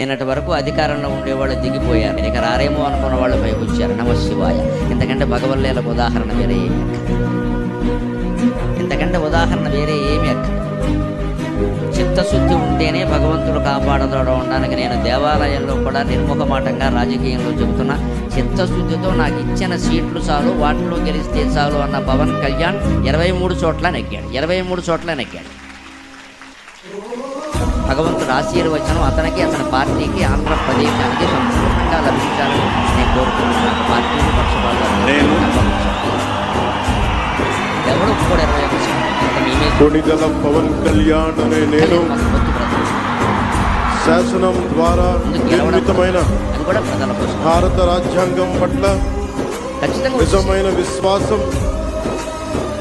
నిన్నటి వరకు అధికారంలో ఉండేవాళ్ళు దిగిపోయారు. ఇక రారేమో అనుకున్న వాళ్ళు పైకి వచ్చారు. నమ శివాయ. ఇంతకంటే భగవల్లేలకు ఉదాహరణ వేరే ఏమి ఇంతకంటే ఉదాహరణ వేరే ఏమి అక్క చిత్తశుద్ధి ఉంటేనే భగవంతుడు కాపాడదోడ ఉండడానికి నేను దేవాలయంలో కూడా నిర్ముఖమాటంగా రాజకీయంలో చెబుతున్నా. చిత్తశుద్ధితో నాకు ఇచ్చిన సీట్లు చాలు వాటిలో గెలిస్తే చాలు అన్న పవన్ కళ్యాణ్ ఇరవై మూడు చోట్ల నెగ్గాడు. ఇరవై మూడు చోట్ల నెగ్గాడు. భగవంతుడు ఆశీర్వచనం అతనికి అతని పార్టీకి ఆంధ్రప్రదేశానికి సంపూర్ణంగా లభించాలని నేను కోరుకుంటున్నాను. పార్టీలు పక్షపాతాలు ఎవడు కూడా ఇరవై మేమే కొణిదల పవన్ కళ్యాణ్ అనే నేను. శాసనం ద్వారా నిర్మితమైన భారత రాజ్యాంగం పట్ల నిజమైన విశ్వాసం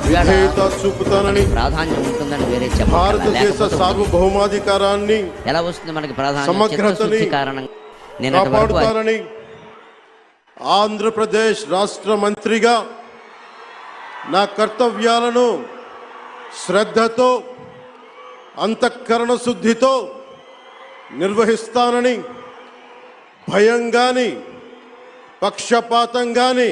విధేయత చూపుతానని ప్రాధాన్యం ఉంటుందని వేరే చెప్పాలి భారతదేశ సార్వభౌమాధికారాన్ని ఎలా వస్తుంది మనకి ప్రాధాన్యం? సమగ్రతని చిత్తశుద్ధి కారణంగా కాపాడుతానని ఆంధ్రప్రదేశ్ రాష్ట్ర మంత్రిగా నా కర్తవ్యాలను శ్రద్ధతో అంతఃకరణ శుద్ధితో నిర్వహిస్తానని భయం కానీ పక్షపాతం కానీ